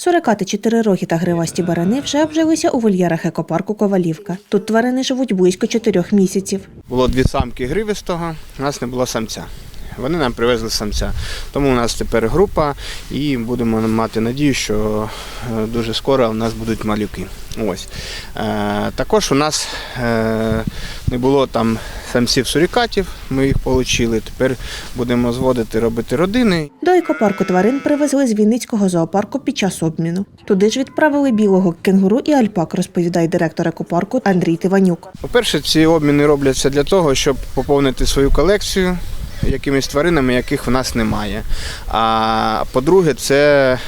Сурикати, чотирирогі та гривасті барани вже обжилися у вольєрах екопарку Ковалівка. Тут тварини живуть близько чотирьох місяців. Було дві самки гривістого, у нас не було самця. Вони нам привезли самця. Тому у нас тепер група і будемо мати надію, що е, дуже скоро у нас будуть малюки. Ось. Е, також у нас е, не було там самців сурікатів, ми їх отримали. Тепер будемо зводити, робити родини. До екопарку тварин привезли з Вінницького зоопарку під час обміну. Туди ж відправили білого кенгуру і альпак, розповідає директор екопарку Андрій Тиванюк. По-перше, ці обміни робляться для того, щоб поповнити свою колекцію якимись тваринами, яких в нас немає. А по-друге, це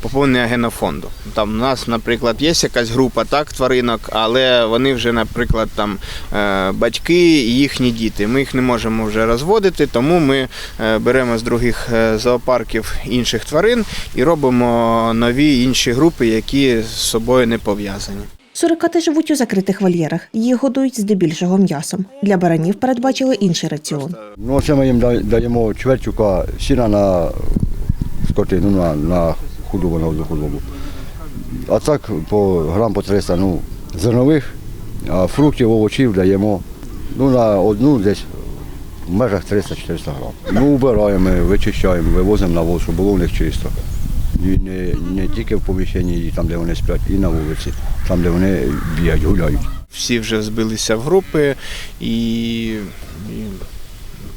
поповнення генофонду. Там у нас, наприклад, є якась група так, тваринок, але вони вже, наприклад, там е, батьки і їхні діти. Ми їх не можемо вже розводити, тому ми е, беремо з других е, зоопарків інших тварин і робимо нові інші групи, які з собою не пов'язані. Сурикати живуть у закритих вольєрах. Їх годують здебільшого м'ясом. Для баранів передбачили інший раціон. Ну, ми їм даємо чвертюка сіна на скотину, на, на худобу, на худобу. А так по грам по 300 ну, зернових, а фруктів, овочів даємо ну, на одну десь в межах 300-400 грам. Ну, вбираємо, вичищаємо, вивозимо на воду, щоб було в них чисто. І не, не тільки в поміщенні, і там, де вони сплять, і на вулиці, там, де вони бігають, гуляють. всі вже збилися в групи і, і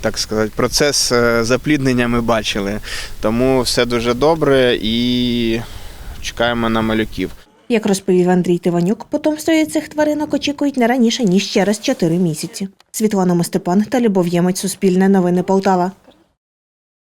так сказати, процес е, запліднення ми бачили. Тому все дуже добре і чекаємо на малюків. Як розповів Андрій Тиванюк, потомство цих тваринок очікують не раніше, ніж через 4 місяці. Світлана Мостепан та Любов Ємець, Суспільне новини Полтава.